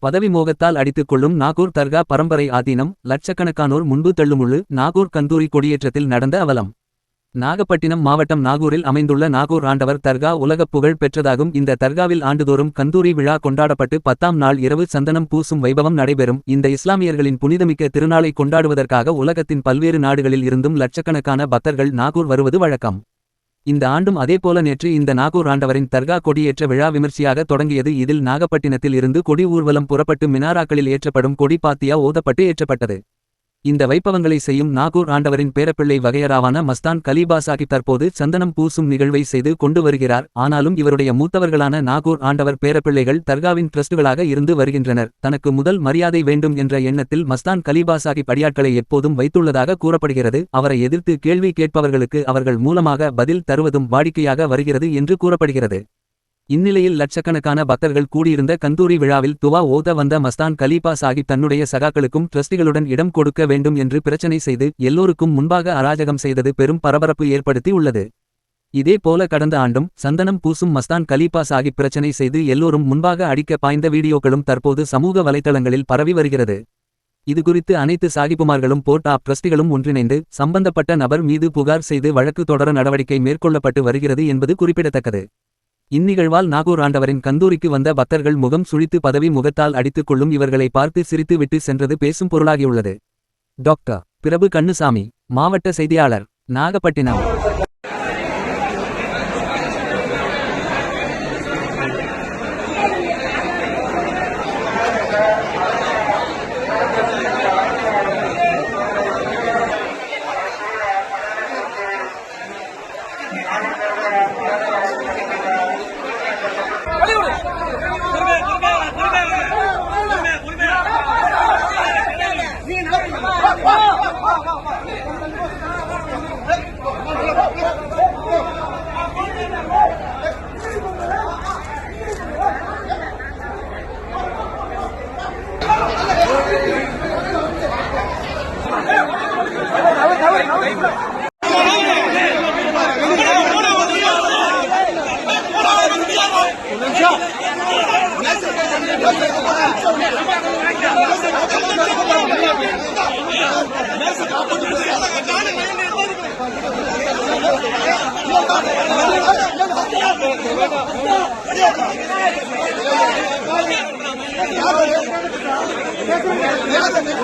பதவி மோகத்தால் அடித்துக் கொள்ளும் நாகூர் தர்கா பரம்பரை ஆதீனம் லட்சக்கணக்கானோர் முன்பு தள்ளுமுள்ளு நாகூர் கந்தூரி கொடியேற்றத்தில் நடந்த அவலம். நாகப்பட்டினம் மாவட்டம் நாகூரில் அமைந்துள்ள நாகூர் ஆண்டவர் தர்கா உலகப் புகழ் பெற்றதாகும். இந்த தர்காவில் ஆண்டுதோறும் கந்தூரி விழா கொண்டாடப்பட்டு பத்தாம் நாள் இரவு சந்தனம் பூசும் வைபவம் நடைபெறும். இந்த இஸ்லாமியர்களின் புனிதமிக்க திருநாளை கொண்டாடுவதற்காக உலகத்தின் பல்வேறு நாடுகளில் இருந்தும் லட்சக்கணக்கான பக்தர்கள் நாகூர் வருவது வழக்கம். இந்த ஆண்டும் அதேபோல நேற்று இந்த நாகூர் ஆண்டவரின் தர்கா கொடியேற்ற விழா விமர்சையாக தொடங்கியது. இதில் நாகப்பட்டினத்தில் இருந்து கொடி ஊர்வலம் புறப்பட்டு மினாராக்களில் ஏற்றப்படும் கொடி பாத்தியா ஓதப்பட்டு ஏற்றப்பட்டது. இந்த வைபவங்களை செய்யும் நாகூர் ஆண்டவரின் பேரப்பிள்ளை வகையராவான மஸ்தான் கலீபா சாஹிப் தற்போது சந்தனம் பூசும் நிகழ்வை செய்து கொண்டு வருகிறார். ஆனாலும் இவருடைய மூத்தவர்களான நாகூர் ஆண்டவர் பேரப்பிள்ளைகள் தர்காவின் ட்ரஸ்டுகளாக இருந்து வருகின்றனர். தனக்கு முதல் மரியாதை வேண்டும் என்ற எண்ணத்தில் மஸ்தான் கலீபா சாஹிப் அடியாட்களை எப்போதும் வைத்துள்ளதாக கூறப்படுகிறது. அவரை எதிர்த்து கேள்வி கேட்பவர்களுக்கு அவர்கள் மூலமாக பதில் தருவதும் வாடிக்கையாக வருகிறது என்று கூறப்படுகிறது. இந்நிலையில் லட்சக்கணக்கான பக்தர்கள் கூடியிருந்த கந்தூரி விழாவில் துவா ஓத வந்த மஸ்தான் கலீபா சாஹிப் தன்னுடைய சகாக்களுக்கும் ட்ரஸ்டிகளுடன் இடம் கொடுக்க வேண்டும் என்று பிரச்சனை செய்து எல்லோருக்கும் முன்பாக அராஜகம் செய்தது பெரும் பரபரப்பு ஏற்படுத்தி உள்ளது. இதே போல கடந்த ஆண்டும் சந்தனம் பூசும் மஸ்தான் கலீபா சாஹிப் பிரச்சனை செய்து எல்லோரும் முன்பாக அடிக்க பாய்ந்த வீடியோக்களும் தற்போது சமூக வலைத்தளங்களில் பரவி வருகிறது. இதுகுறித்து அனைத்து சாகிபுமார்களும் போர்ட் ஆப் ட்ரஸ்டிகளும் ஒன்றிணைந்து சம்பந்தப்பட்ட நபர் மீது புகார் செய்து வழக்கு தொடர நடவடிக்கை மேற்கொள்ளப்பட்டு வருகிறது என்பது குறிப்பிடத்தக்கது. இந்நிகழ்வால் நாகூர் ஆண்டவரின் கந்தூரிக்கு வந்த பக்தர்கள் முகம் சுழித்து பதவி முகத்தால் அடித்துக் கொள்ளும் இவர்களை பார்த்து சிரித்து விட்டு சென்றது பேசும் பொருளாகியுள்ளது. டாக்டர் பிரபு கண்ணுசாமி மாவட்ட செய்தியாளர் நாகப்பட்டினம்.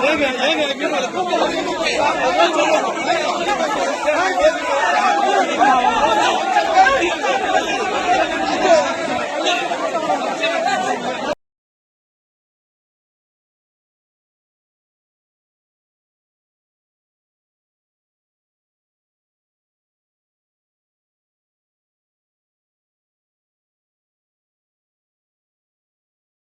ஏங்க ஏங்க